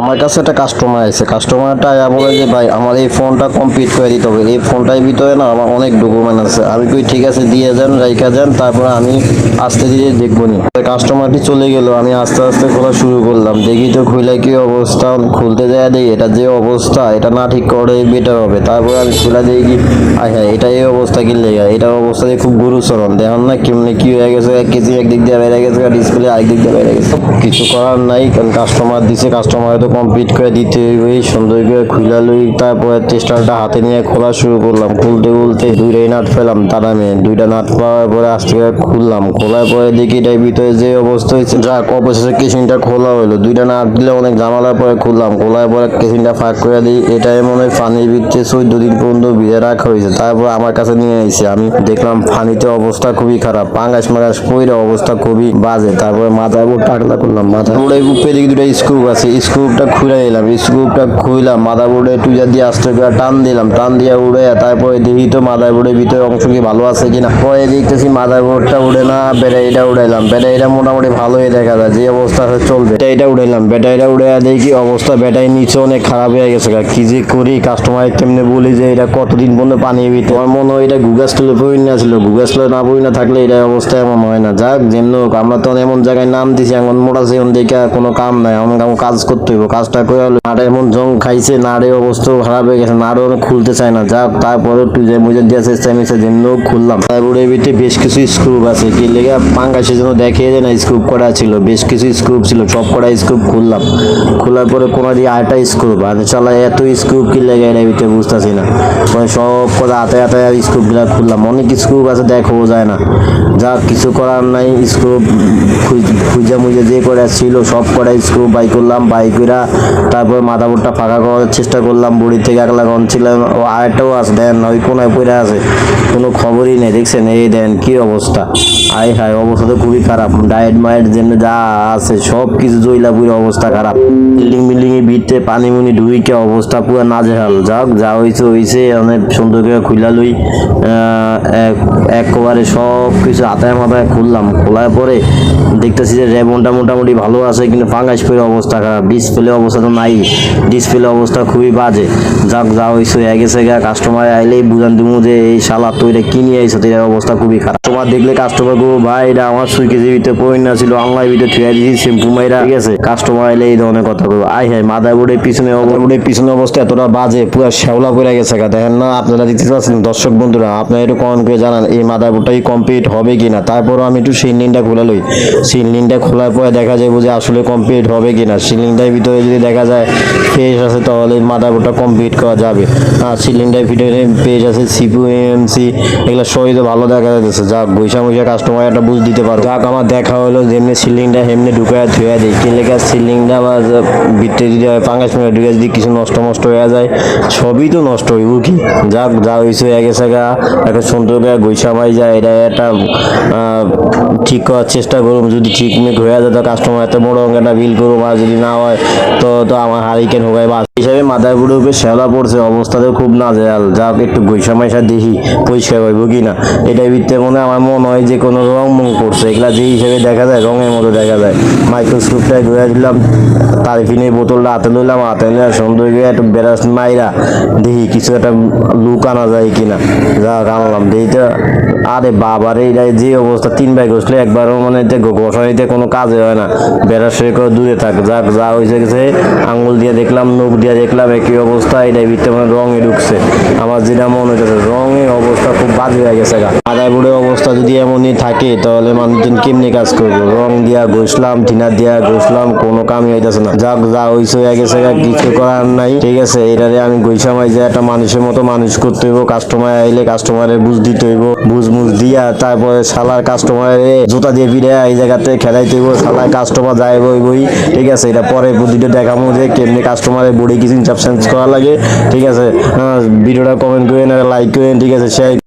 আমার কাছে একটা কাস্টমার আছে। কাস্টমারটা আয়া বলে যে, ভাই, আমার এই ফোনটা কমপ্লিট করে দিতে হবে। এই ফোনটার ভিতরে না আমার অনেক ডকুমেন্ট আছে। আমি কই, ঠিক আছে, দিয়ে যান রাইখা যান, তারপর আমি আস্তে ধীরে দেখব নি। কাস্টমারটি চলে গেল। আমি আস্তে আস্তে খোলা শুরু করলাম। দেখি তো খুলে কি অবস্থা? খুলতে যায় দেখি এটা যে অবস্থা, এটা না ঠিক করে বেটার হবে। তারপর আমি খুলে দেখি আয় হ্যাঁ এটা এই অবস্থা কি লেগে? এটার অবস্থা খুব গুরুচরণ। দেখুন না কেমনি কি হয়ে গেছে, এক কেজি একদিক দিয়ে বেড়ে গেছে ডিসপ্লে আরেক দিক দিয়ে বেড়ে গেছে। কিছু করার নাই, কারণ কাস্টমার দিছে কাস্টমার কমপ্লিট করে দিতে হইবে সুন্দর করে খুলে লই, তারপরে টেস্টারটা হাতে নিয়ে খোলা শুরু করলাম। খুলতে খুলতে দুইটাই নাট পেলাম তার আমি দুইটা নাট পাওয়ার পরে আস্তে করে খুললাম। খোলার পরে দেখি এটার ভিতরে যে অবস্থা হয়েছে, যাক, অবশেষে কেসিংটা খোলা হলো। দুইটা নাট দিলে অনেক ঝামেলার পরে খুললাম। খোলার পরে কেসিংটা ফাঁক করে দিই, এটাই মনে হয় পানির ভিতরে চোদ্দ দিন পর্যন্ত ভিজে রাখা হয়েছে। তারপর আমার কাছে নিয়ে এসেছি আমি দেখলাম পানিতে অবস্থা খুবই খারাপ, পাঙ্গাস মাগাস পইরে অবস্থা খুবই বাজে। তারপরে মাথার উপর টাকলা করলাম মাথা উপরে দিকে দুটো স্ক্রুপ আছে স্ক্রুপটা খুলে নিলাম স্ক্রুপটা খুইলাম মাদার বোর্ডে টুইজা দিয়ে আস্তে করে টান দিলাম, টান দিয়ে উড়ে, তারপরে দেখি তো মাদার বোর্ডের ভিতরে অংশ কি ভালো আছে কিনা। পরে দেখতেছি মাদার বোর্ডটা উড়ে না, ব্যাটারিটা উড়াইলাম, ব্যাটারিটা মোটামুটি ভালোই দেখা যায়, যে অবস্থা চলবে। ব্যাটারিটা উড়াইলাম, ব্যাটারিটা উড়ে দেখি অবস্থা ব্যাটারি নিচে অনেক খারাপ হয়ে গেছে। কি যে করি কাস্টমার কেমনে বলি যে এটা কতদিন পর্যন্ত পানি ভিতরে। আমার মনে হয় এটা গুগাস তুলে পড়ি না ছিল গুগাস তুলে না পড়ি না থাকলে এটা অবস্থা এমন হয় না। যাক, যেমন হোক, আমরা তো এমন জায়গায় নাম দিছি, এখন মোটা সেমন দেখে কোনো কাম নাই এমন কাজ করতে হইব। কাজটা করে হলো, নাড়ে এমন জং খাইছে, নাড়ে অবস্থা খারাপ হয়ে গেছে, নাড়ে অনেক খুলতে চায় না। যাক তারপরে যে মুজে দিয়ে চেষ্টা মিশে যেমন হোক খুললাম। তারপরে ভিতরে বেশ কিছু স্ক্রুপ আছে। কি লেগে পাঙ্গাসের জন্য দেখিয়ে যে না স্ক্রুপ করা ছিল। বেশ কিছু স্ক্রুপ ছিল, সব কটা স্ক্রুপ খুললাম। খোলার পরে কোনো দিয়ে আরেকটা স্ক্রুপ আর চালা এত স্ক্রুপ কি লেগে এর ভিতরে বুঝতেছি না। পরে সব কথা হাতে হাতে স্ক্রুপগুলা খুললাম। অনেক স্ক্রুপ আছে, দেখো যায় না। যা কিছু করার নাই স্ক্রুপ খুঁজে মুজে যে করে ছিল, সব কটা স্ক্রুপ বাই করলাম, বাই কইরা তারপর মাথা বোর্ডটা ফাঁকা করার চেষ্টা করলাম বুড়ি থেকে একলা গন ছিলাম, ও আরেকটাও আছে, দেন ওই কোনায় পড়ে আছে, কোনো খবরই নেই, দেখছেন? এই দেন, কি অবস্থা? আয় হায়, অবস্থা তো খুবই খারাপ, ডায়েট মায়ের জন্য যা আছে, সব কিছু জইলা পুরো অবস্থা খারাপ। বিল্ডিং বিল্ডিং এর ভিতরে পানি মুনি ঢুইকে অবস্থা পুরো নাজেহাল। যাক, যা হইছে হইছে, অনেক সুন্দর করে খুলা লই একবারে সব কিছু হাতায় মাথায় খুললাম, খোলার পরে দেখতেছি যে রেবনটা মোটামুটি ভালো আছে, কিন্তু ফাঙ্গাস পেয়ে অবস্থা খারাপ ডিসপ্লে অবস্থা তো নাই। ডিসপ্লে অবস্থা খুবই বাজে। যাক, যা হইছে, হয়ে গেছে গা। কাস্টমার আইলেই বুঝান দিমু যে, এই শালা তো এটা কিনে আইছো তো অবস্থা খুবই খারাপ। তোমার দেখলে কাস্টমার গো, ভাই, এটা আমার সুই কেজি ভিতরে পয়েন্ট না ছিল। অনলাইন ভিতরে থুয়া দিয়েছি শ্যাম্পু মাইরা। ঠিক আছে কাস্টমার আইলে এই ধরনের কথা বলব। আই হ্যাঁ মাদার বোর্ডের পিছনে বোর্ডের পিছনে অবস্থা এতটা বাজে, পুরো শ্যাওলা পড়ে গেছে গা। দেখেন না, আপনারা দেখতে পাচ্ছেন, দর্শক বন্ধুরা, আপনারা একটু কমেন্ট করে জানান, এই মাদার বোর্ডটা কি কমপ্লিট হবে কিনা? তারপরও আমি একটু সিলিংটা খুলে লই। সিলিংটা খোলার পরে দেখা যায় যে আসলে কমপ্লিট হবে কিনা। সিলিংটার ভিতরে যদি দেখা যায় পেজ আছে, তাহলে মাদার বোর্ডটা কমপ্লিট করা যাবে। আর সিলিন্ডার ভিতরে পেজ আছে সিপু এমসি এগুলো সবই তো ভালো দেখা যাচ্ছে। যাক বৈশা বৈশা কাস্টমার একটা বুঝ দিতে পারো। যাক, আমার দেখা হলো, যেমনি সিলিংটা হেমনি ঢুকায় ধুয়ে দিই কি লেখা সিলিংটা বা ভিতরে যদি পাঙ্গাস মেরে ঢুকে যদি কিছু নষ্ট নষ্ট হয়ে যায়, সবই তো নষ্ট হইব কি? যাক, যা হয়েছে হয়ে গেছে গা একটা সুন্দর করে গৈসা যায়, এটা একটা ঠিক করার চেষ্টা করুম যদি ঠিক মিক হয়ে যায়, তো কাস্টমার এত বড় অঙ্কেটা বিল করুম আর যদি না হয় তো তো আমার হারিকেন হোগাই বা হিসাবে বুড়ো উপরে শ্যাওলা পড়ছে, অবস্থাতেও খুব নাজেহাল। যাক একটু গৈসা মাইসা দেখি, পরিষ্কার হইব কি না। এটার ভিতরে মনে আমার মনে হয় যে কোনো রং মং করছে এগুলা যে হিসেবে দেখা যায়, রঙের মতো দেখা যায়। মাইক্রোস্কোপটা ঘুরে দিলাম তারিফিনের বোতলটা হাতে নিলাম হাতে নিয়ে সুন্দর করে একটু বেরাস মাইরা দেখি, কিছু একটা লুক আনা যায় কিনা যা আনলাম। দেখি আরে বাবারে এটা যে অবস্থা, তিন ভাই ঘষলে একবারও মানে ঘষানিতে কোনো কাজে হয় না। বেড়া শুয়ে করে দূরে থাক, যাক, যা হয়েছে গেছে আঙ্গুল দিয়ে দেখলাম, নখ দিয়ে দেখলাম, একই অবস্থা এটার ভিতরে মানে রঙে ঢুকছে। আমার যেটা মনে হচ্ছে রঙের অবস্থা খুব বাজে হয়ে গেছে গা। মাথায় বুড়ে অবস্থা যদি এমনই থাকে, তাহলে মানুষজন কেমনি কাজ করব? রং দিয়া ঘষলাম টিনার দিয়া ঘষলাম, কোনো কামই হইতেছে না। যাক, যা হয়েছে হয়ে গেছে গা, কিছু করার নাই। ঠিক আছে, এটারে আমি গৈসামাই যে একটা মানুষের মতো মানুষ করতে হইব কাস্টমার আইলে কাস্টমারের বুঝ দিতে হইব, বুঝ মুজ দিয়া তারপরে শালার কাস্টমারের জুতা দিয়ে ফিরে এই জায়গাতে খেলাইতে হইব, শালার কাস্টমার বই ঠিক আছে, এটা পরে ভিডিও দেখাবো যে কেমনি কাস্টমারের বডি কিছু চেঞ্জ করা লাগে, ঠিক আছে? ভিডিওটা কমেন্ট করেন লাইক করেন ঠিক আছে? শেয়ার